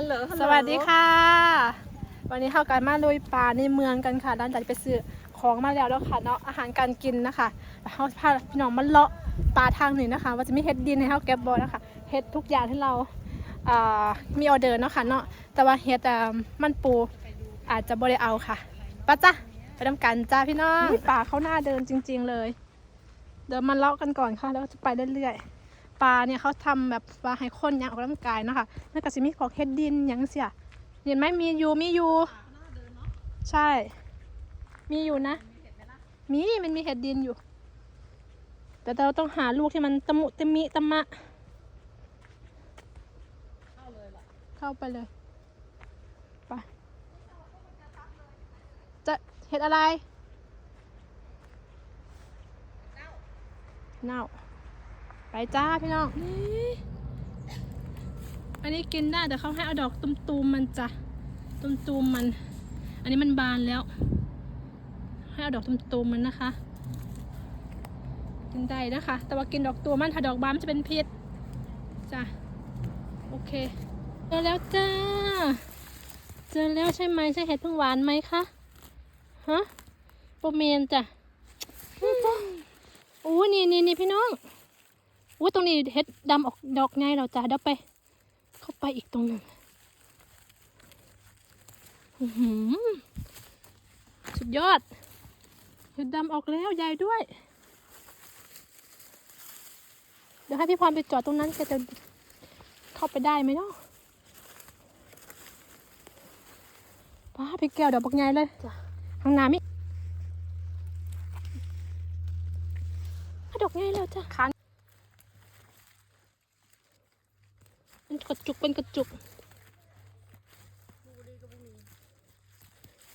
ฮัลโหลสวัสดีค่ะ วันนี้เข้ากันมาลุยป่าในเมืองกันค่ะด้านจากไปซื้อของมาแล้วแล้วค่ะเนาะอาหารการกินนะคะแล้วเขาพาพี่น้องมาเลาะป่าทางหนึ่งนะคะ ว่าจะมีเฮ็ดดินให้เขาแก็บบอนะคะเฮ็ดทุกอย่างที่เราอ่ามีออเดอร์เนาะค่ะเนาะแต่ว่าเฮ็ดอ่ามันปูอาจจะบริเอาค่ะป้าจ้ะไปทำกันจ้าพี่น้องป่าเขาหน้าเดินจริง ๆ เลย เดี๋ยวมาเลาะกันก่อนค่ะแล้วก็จะไปเรื่อยๆ ปลาเนี่ยเขาทำแบบว่าให้คนอยางออกกำลังกายนะคะนั่นก็จะมีของเฮ็ดดินหยังเสียเห็นไหมมีอยู่มีอยู่ใช่ มีอยู่นะ มีมันมีเห็ดดินอยู่ แต่เราต้องหาลูกที่มันตะมุตะมิตะมะ เข้าไปเลยไปจะเห็ดอะไร เน่า ไปจ้าพี่น้องนี่อันนี้กินได้แต่เขาให้เอาดอกตุมๆมันจ้ะตุมๆมัน อันนี้มันบานแล้ว ให้เอาดอกตุมๆมันนะคะ กินได้นะคะ แต่ว่ากินดอกตัวมันถ้าดอกบานมันจะเป็นพิษจ้ะ โอเค เจอแล้วจ้า เจอแล้วใช่ไหมใช่เห็ดพึ่งหวานไหมคะ ฮะโปรเมนจ้ะนี่จ้ะโอ้นี่นี่นี่พี่น้อง อ้ตรงนี้เห็ดดำออกดอกไงเราจ้ะเดี๋ยวไป เข้าไปอีกตรงหนึ่งอื้อหือสุดยอด เห็ดดำออกแล้วใหญ่ด้วย เดี๋ยวให้พี่พรไปจอดตรงนั้นแกจะเข้าไปได้ไหมเนาะป้าพี่แก้วเดี๋ยวบอกไงเลยจ้ะข้างหน้ามิอะดอกไงแล้วจ้ะคันเป็นกระ จุกเป็นกระจุก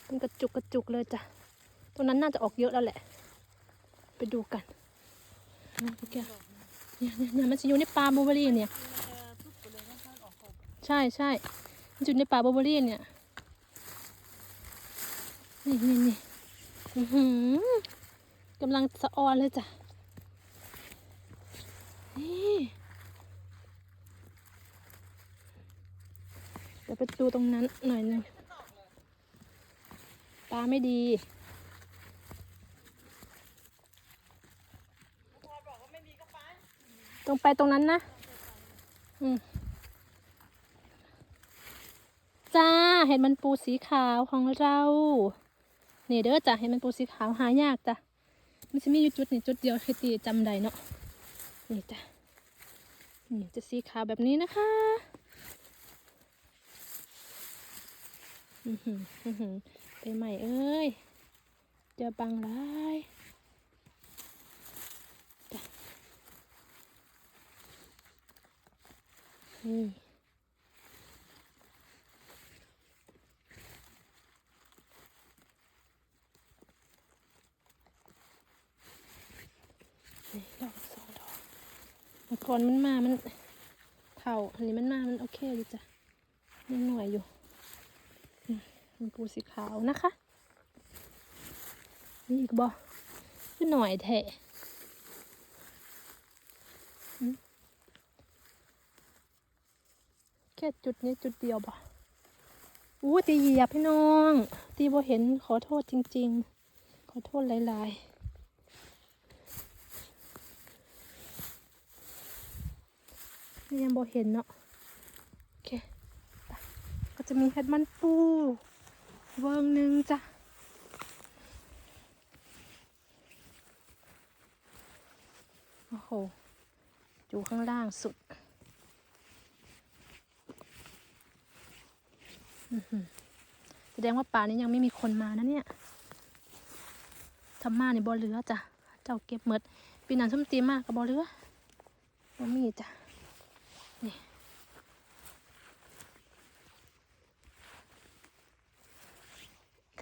เป็นกระจุกกระจุกเลยจ้ะตรงนั้นน่าจะออกเยอะแล้วแหละ ไปดูกันนะพี่แก้วเนี่ยเนี่ยเนี่ยมันจะอยู่ในป่าบูเบอรี่เนี่ย ใช่ใช่มันจะอยู่ในป่าบูเบอรี่เนี่ย นี่นี่นี่หือกำลังสะออนเลยจ้ะ นี่ ดูตรงนั้นหน่อยหนึงปลาไม่ดีตรงไปตรงนั้นนะ อืมจ้า เห็นมันปูสีขาวของเราเนี่เด้อจ้ะเห็นมันปูสีขาวหายากจ้ะมันจะมีอยู่จุดนี่จุดเดียวให้ตีจำได้เนาะนี่จ้ะนี่จะสีขาวแบบนี้นะคะ อือหืออือหือ ไปใหม่เอ้ยเจอปังร้ายนี่ดอกสองดอกเมื่อก่อนมันมา มันเข่าอันนี้มันมา มันโอเคเลยจ้ะยังหน่วยอยู่ มันปูสีขาวนะคะนี่อีกบ่คือหน่อยแทะอืมแค่จุดนี้จุดเดียวบ่อู้ตีเหยียบพี่น้อง ตีบ่เห็นขอโทษจริง ๆ ขอโทษหลายๆนี่ยังบ่เห็นเนาะ โอเค ก็จะมีเห็ดมันปู เวิงหนึ่งจ้ะโอ้โหอยู่ข้างล่างสุดแสดงว่าป่านี้ยังไม่มีคนมานะเนี่ยทำมาในบ่อเรือจ้ะ เจ้าเก็บหมดปีนันส้มตีมากกับบ่อเรือบ่มีจ้ะ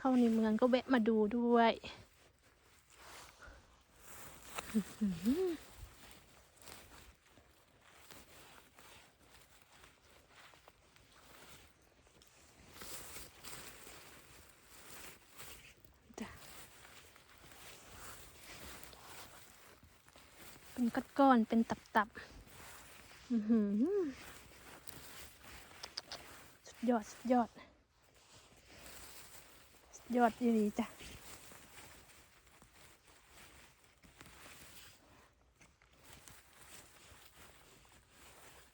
เข้าในเมืองก็แวะมาดูด้วยเป็นก้อนๆเป็นตับๆอื้อหือสุดยอด สุดยอด ยอดดีจ้ะ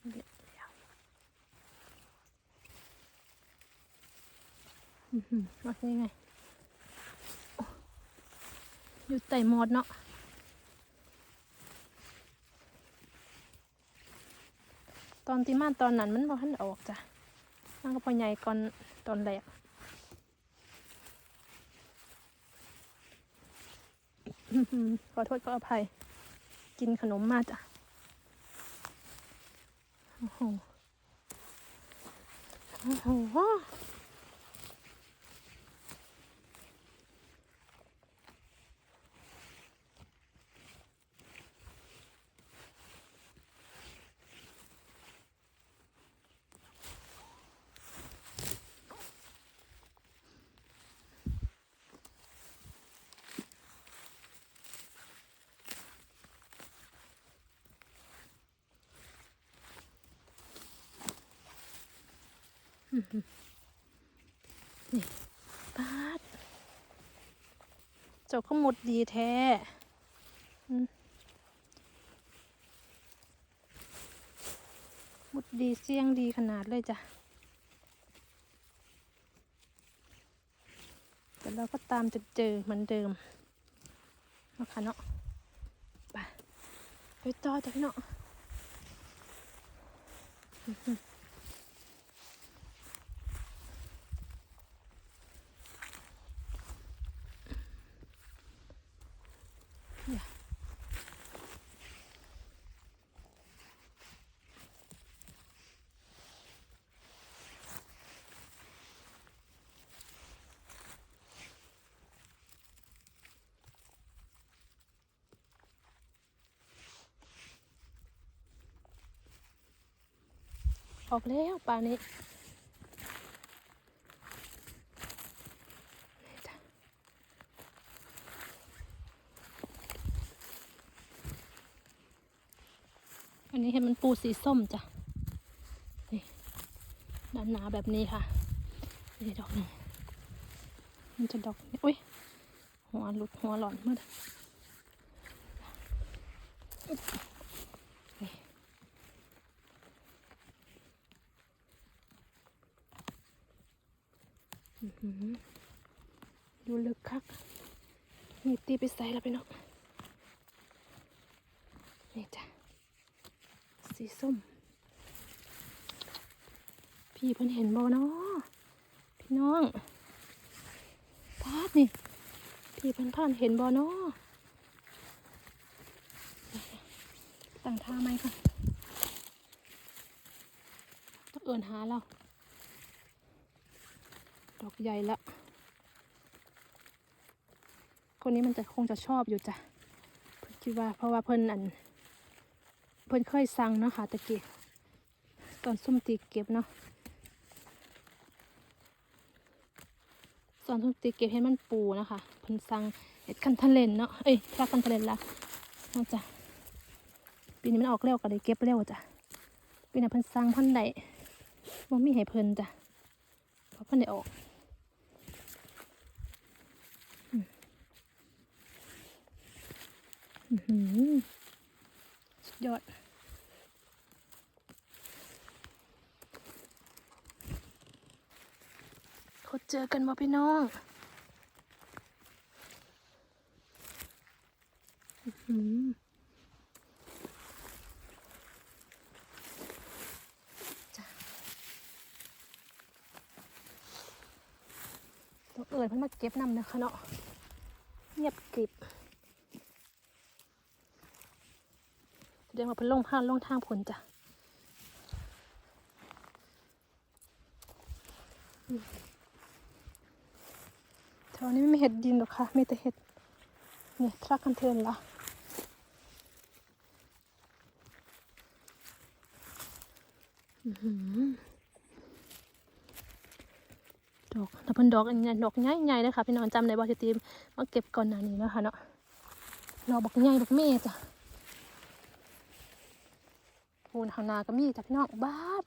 เดี๋ยวเดี๋ยวอื้อหือว่าไงอยู่ใต้หมอดเนาะตอนที่มาตอนนั้นมันบ่ทันออกจ้ะมันก็พอใหญ่ก่อนตอนแรกอื้อหือ ขอโทษขออภัย กินขนมมาจ้ะโอ้โหโอ้โห นี่ปาดเจ้าก็หมดดีแท้มหมดดีเสี่ยงดีขนาดเลยจ้ะแต่เราก็ตามจนเจอเหมือนเดิมนาะคะเนาะไปไปต่อจ้ะพี่เนาะ ออกแล้วป่านนี้นี่จ้ะอันนี้เห็นมันปูสีส้มจ้ะ นี่หนาแบบนี้ค่ะ นี่ดอกหนึงมันจะดอกนี้อุ้ย หัวหลุดหัวหล่อนเมื่อนี่อื้อหือ ดูลึกคักนี่ตีไปใส่แล้วไปเนาะนี่จ้ะ สีส้ม พี่เพิ่นเห็นบ่เนาะพี่น้องพาดนี่ พี่เพิ่นผ่านเห็นบ่เนาะตั้งท่าไหมค่ะต้องเอินหาเรา ใหญ่ละ คนนี้มันจะคงจะชอบอยู่จ้ะเพิ่นคิดว่าเพราะว่าเพิ่นอัน เพิ่นเคยสั่งเนาะค่ะตะกี้ตอนซุ่มตีเก็บเนาะตอนซุ่มตีเก็บเห็นมันปูนะคะเพิ่นสั่งเห็ดคันทะเลนเนาะเอ้ยพลาคันทะเลนละเนาะจ้ะปีนี้มันออกเร็วก็เลยเก็บเร็วจ้ะปีนี้เพิ่นสั่งเพิ่นได้บ่มีให้เพิ่นจ้ะเพราะเพิ่นได้ออกอืมอื้อหือ สุดยอด เขาเจอกันมาพี่น้องอื้อหือจ้ะตัวเอิญเพิ่นมาเก็บนำนะคะเนาะเงียบกริบแส ดงว่าเพิ่นลงผ่านลงทางผลจ้ะแถวนี้ไม่มีเห็ดดินหรอกค่ะ มีแต่เห็ดเนี่ยทรักคันเทินละอื้อหือดอกถ้าเพิ่นดอกอันนี้ดอกใหญ่ๆเลยค่ะ พี่น้องจำได้บ่ที่ตีมมาเก็บก่อนหน้านี้แล้วค่ะเนาะดอกบักใหญ่บักเมจ้ะ พูนหานาก็มีจากพี่น้องบ้าบ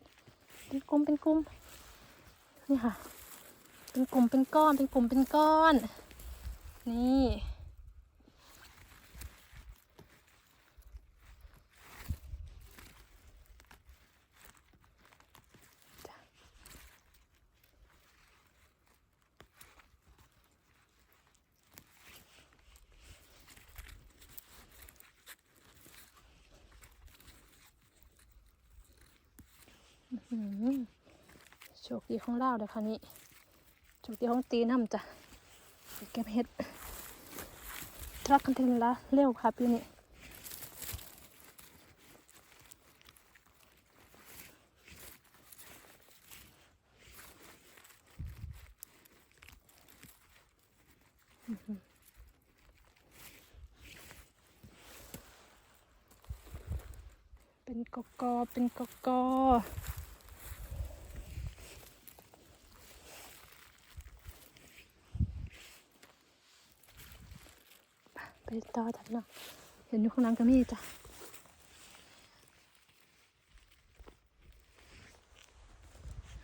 เป็นกลุ่มเป็นกลุ่มนี่ค่ะ เป็นกลุ่มเป็นก้อน เป็นกลุ่มเป็นก้อน นี่ อืม ตีของเราเด้อค่ะนี่โชคดีของตีน้ำจ้ะเก็บเห็ดทรัคกันเทนละเร็วค่ะปีนี้เป็นกอกอเป็นกอกอ ต่อจ้ะพี่น้องเห็นอยู่ข้างหล่างก็มีจ้ะ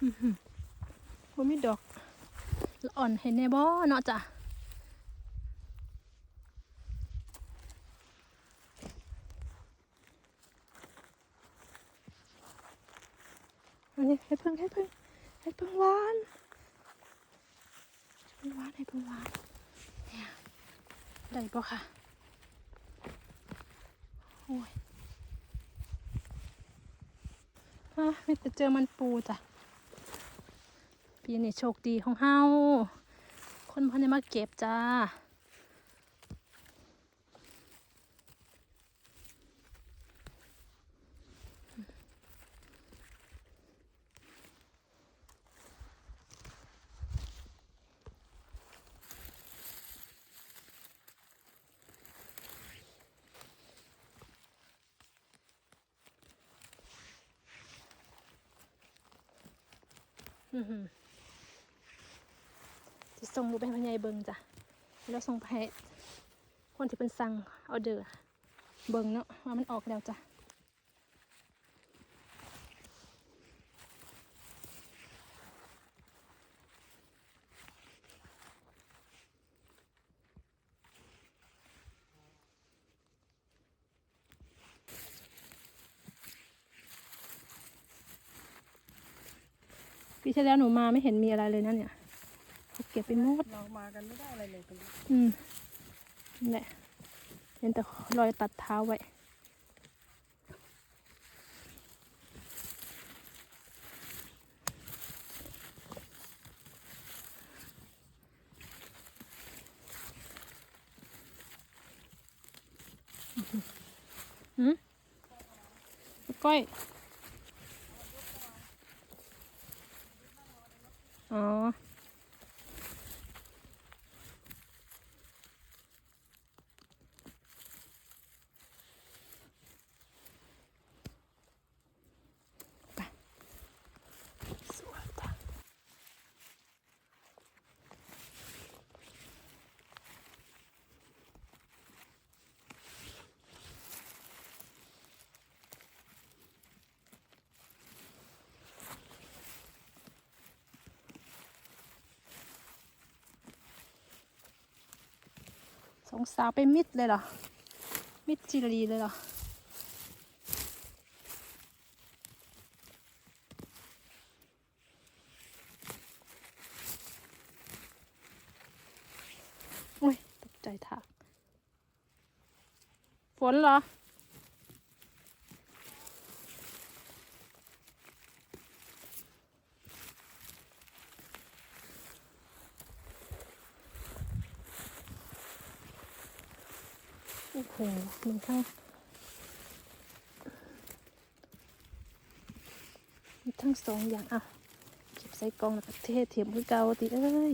อือหือว่ามีดอกละอ่อนเห็นในบ่อเนาะจ้ะอันนี้ให้เพิ่งให้เพิ่งให้เพิ่งหวานให้เพิ่งหวานให้เพิ่งหวานเนี่ยได้ปะค่ะ โอ้ยอะไม่แต่เจอมันปูจ้ะ ปีนี้โชคดีของเฮา คนพันได้มาเก็บจ้า ส่งรูปไปให้พ่อใหญ่เบิงจ้ะแล้วส่งไปให้คนที่เป็นสั่งออเดอร์เบิงเนาะว่ามันออกแล้วจ้ะปีที่แล้วหนูมาไม่เห็นมีอะไรเลยนะเนี่ย ก็บไปหมดเรามากันไม่ได้อะไรเลยตรงนี้อืมนั่นแหละเห็นแต่รอยตัดเท้าไว้อืมก้อย สองสาวไปมิดเลยเหรอ มิดจิรีเลยเหรออุ้ยตกใจถักฝนเหรอ โอ้โหมัน ทั้งมีทั้งสองอย่างอะเก็บใส่กล่องแล้วก็เทเทียมคือเก่าติเอ้ย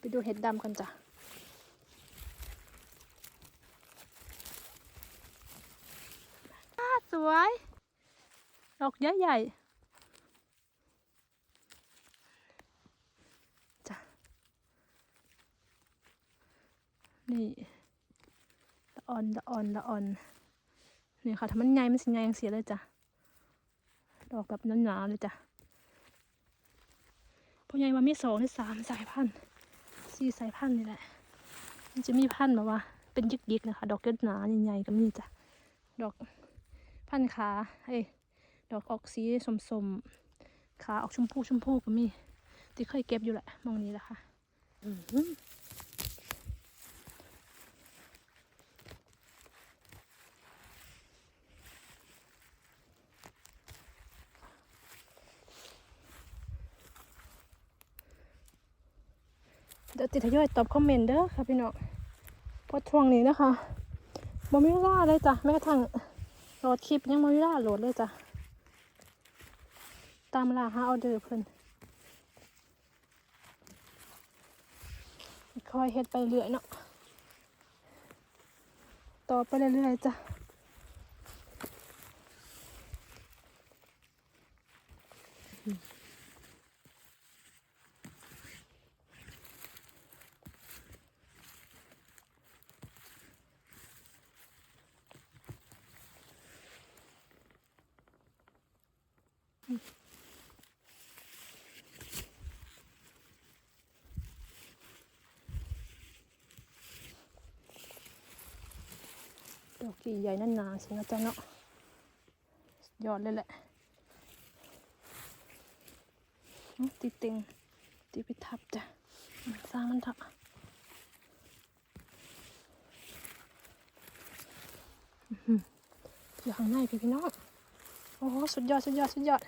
ไปดูเห็ดดำกันจ้ะอ้าสวย ดอกใหญ่ๆจ้ะ นี่ละ ออนละอ่อนละอ่อนนี่ค่ะถ้ามันใหญ่มันสิใหญ่ยังเสียเลยจ้ะดอกแบบหนาๆเลยจ้ะพวกใหญ่ว่ามีสองหรือสามสายพันธุ์สี่สายพันธุ์นี่แหละ มันจะมีพันธุ์แบบว่า เป็นยิกๆนะคะ ดอกเก็ดหนาใหญ่ๆก็มีจ้ะ ดอกพันธุ์ขาเอ้ยดอกออกสีสมๆขาออกชมพูชมพูก็มี ที่เคยเก็บอยู่แหละมองนี้แหละค่ะ อื้ เดี๋ยวติดทยอยตอบคอมเมนต์เด้อค่ะพี่น้องเพราะช่วงนี้นะคะบ่มีเวลาเลยจ้ะแม้กระทั่งโหลดคลิปยังบ่มีเวลาโหลดเลยจ้ะตามล่าหาออเดือเพิ่นคอยเฮ็ดไปเรื่อยเนาะต่อไปเรื่อยๆจ้ะ ดอกกี่ใหญ่นั่นนาสินะจ๊ะเนาะยอดเลยแหละติดติงติดไปทับจ้ะสร้างมันทับอื้อหือยู่ข้างในพี่พี่น้องโอ้โหสุดยอดสุดยอดสุดยอด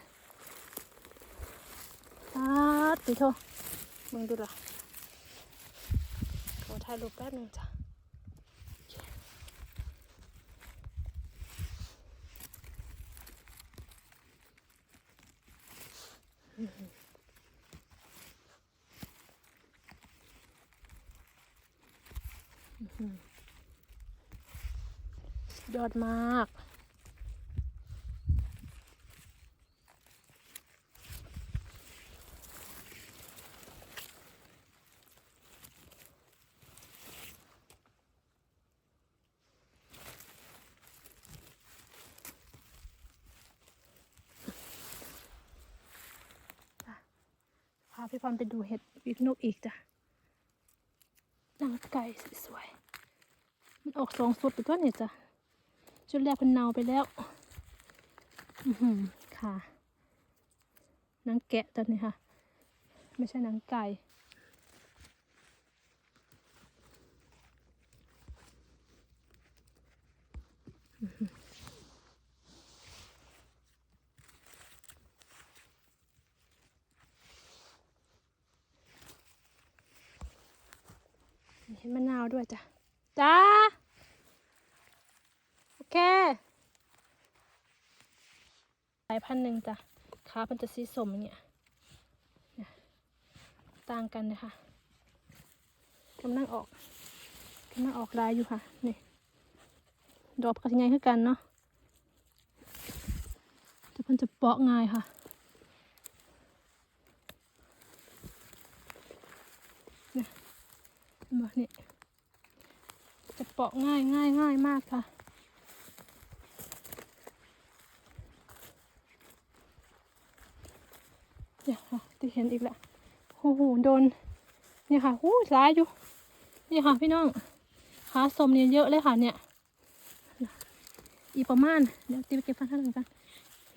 อาติโทมึงดูละขอถ่ายรูปแป๊บนึงจ้ะ ยอดมาก พี่พรไปดูเห็ดปีกนกอีกจ้ะนางไก่สวยๆมันออกสองสุดไปตัวเนี่ยจ้ะชุดแรกเพิ่นเนาไปแล้วอือหือค่ะนังแกะตัวนี้ค่ะ ไม่ใช่นังไก่อือ เห็นมะนาวด้วยจ้ะ จ้า โอเคสายพันธุ์หนึ่งจ้ะขามันจะสีสมอย่างเงี้ยเนี่ยต่างกันนะคะกำลังออกกำลังออกลายอยู่ค่ะ นี่ ดอกกระทิงไงคือกันเนาะแต่มันจะเปาะง่ายค่ะ เนี่ยเห็น บ่นี่จะเปาะง่ายง่ายง่ายมากค่ะ เนี่ยค่ะที่เห็นอีกแล้วโอ้โหโดนเนี่ยค่ะหู้ร้ายอยู่นี่ค่ะพี่น้องขาสมเนี่ยเยอะเลยค่ะเนี่ย อีประมาณ เดี๋ยวตีไปเก็บฟันข้างหลังกัน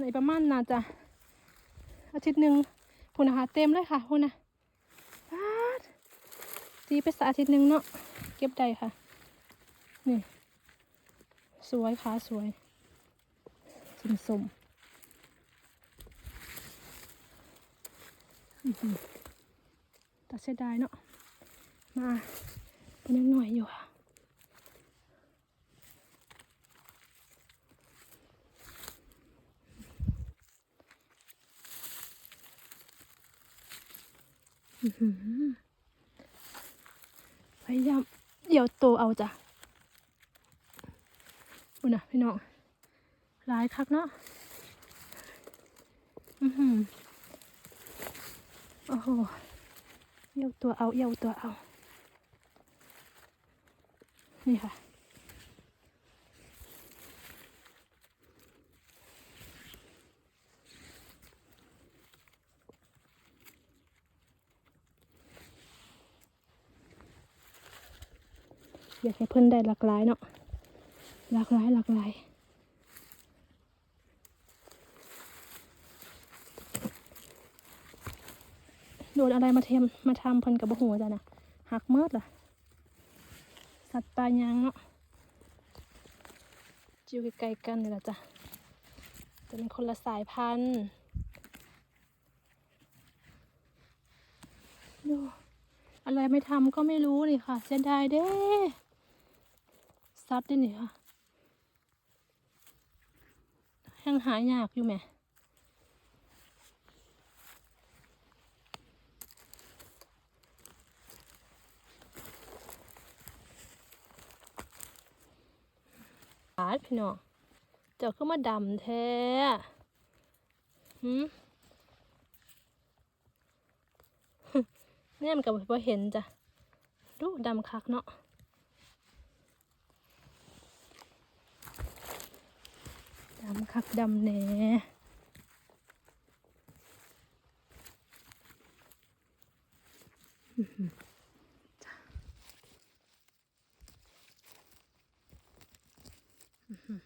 อีประมาณน่าจะอาทิตย์หนึ่งคุณนะคะเต็มเลยค่ะคุณนะ ตีไปสักอาทิตย์หนึ่งเนาะเก็บได้ค่ะ นี่ สวยขาสวยสมสมอื้อหือแต่เสียดายเนาะมาเป็นหน่อยอยู่ค่ะอือหือ พยายามเดี่ยวโตเอาจ้ะอุ่นนะพี่น้องหลายคักเนาะอือหือโอ้โหเยี่ยวตัวเอาเยี่ยวตัวเอา นี่ค่ะ อยากให้เพิ่นได้หลากหลายเนาะหลากหลายหลากหลายโดนอะไรมาเทมมาทำเพิ่นกับบ่หัวจ้ะนะหักเมิดล่ะ สัตว์ปลายางเนาะจิวใกล้ๆกันนี่แหละจ้ะจะเป็นคนละสายพันธุ์ดูอะไรไม่ทำก็ไม่รู้นี่ค่ะเสียดายเด้ ซัดด้นี่ค่ะยังหายากอยู่แหมปาดพี่น้องเจ้าขึ้นมาดำแท้หืมเนี่ยมันกับพอเห็นจ้ะดูดำคักเนาะ ดำคักดำแหน่อือหือจ้ะอื้อหือ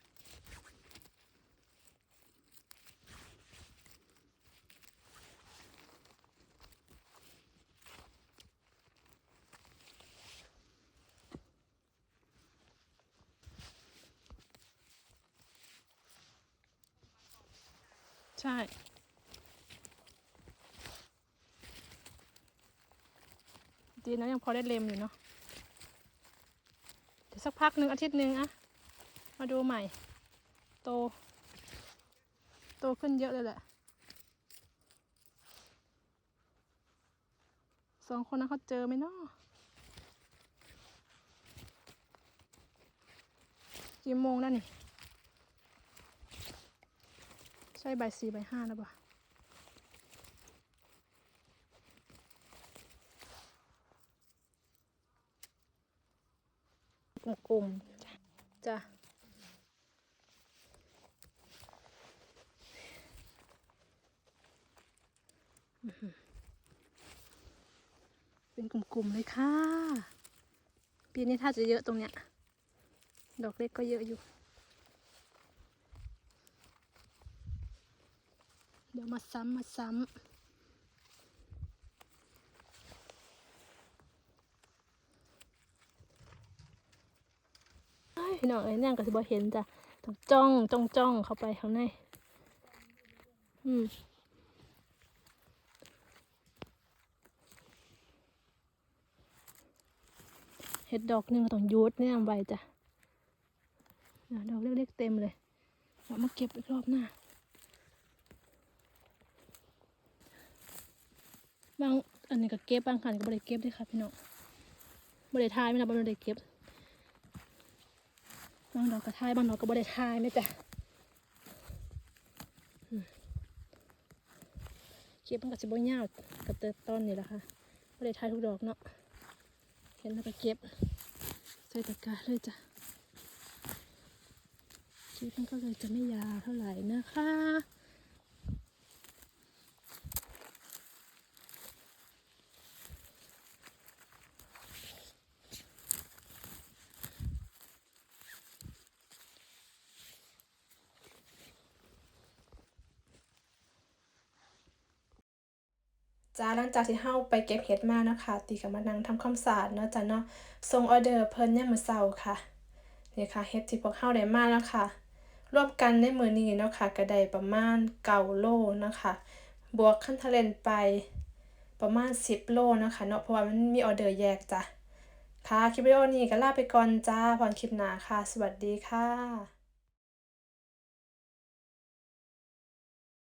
ใช่ ดีนะยังพอได้เล็มอยู่เนาะเดี๋ยวสักพักหนึ่งอาทิตย์หนึ่งอะมาดูใหม่ โต โตขึ้นเยอะเลยแหละสองคนนั้นเขาเจอไหมเนาะกี่โมงแล้วนี่ ใช่บ่ายสี่บ่ายห้าแล้วปะกลุ่มๆจ้ะจ้ะเป็นกลุ่มๆเลยค่ะ ปีนี้ถ้าจะเยอะตรงเนี้ย ดอกเล็กก็เยอะอยู่ ดี๋ยวมาซ้ำมาซ้ำเอ้ยพี่น้องเอ้ยนั่งก็สิบ่เห็นจ้ะต้องจ้องจ้องจ้องเข้าไปข้างใน อืมเห็ดดอกหนึ่งต้องยุดเนี่ยไว้จ้ะน่ะดอกเล็กๆเต็มเลย เรามาเก็บอีกรอบหน้า บางอันนี้ก็เก็บบางขันก็บ่ได้เก็บด้วยค่ะพี่น้องบ่ได้ทายไม่นะบ่ได้เก็บบางดอกก็ทายบางดอกก็บ่ได้ทายไม่จ้ะเก็บมันก็สิบ่ยาวกับเตอต้นนี่แหละค่ะบ่ได้ทายทุกดอกเนาะเห็นแล้วก็เก็บใส่ตะกร้าเลยจ้ะคลิปมันก็เลยจะไม่ยาวเท่าไหร่นะคะ จ้าหลังจากที่เฮาไปเก็บเห็ดมานะคะ ตีกับมานั่งทำความสะอาดเนาะจ้ะเนาะส่งออเดอร์เพิ่นเนี่ยมื้อเช้าค่ะนี่ค่ะเห็ดที่พวกเฮาได้มาแล้วค่ะ รวมกันในมื้อนี้เนาะค่ะก็ได้ประมาณ9โลนะคะ บวกคันทะเลนไปประมาณ 10 โลนะคะเนาะเพราะว่ามันมีออเดอร์แยกจ้ะค่ะคลิปวิดีโอนี้ก็ลาไปก่อนจ้าพรคลิปหน้าค่ะ สวัสดีค่ะ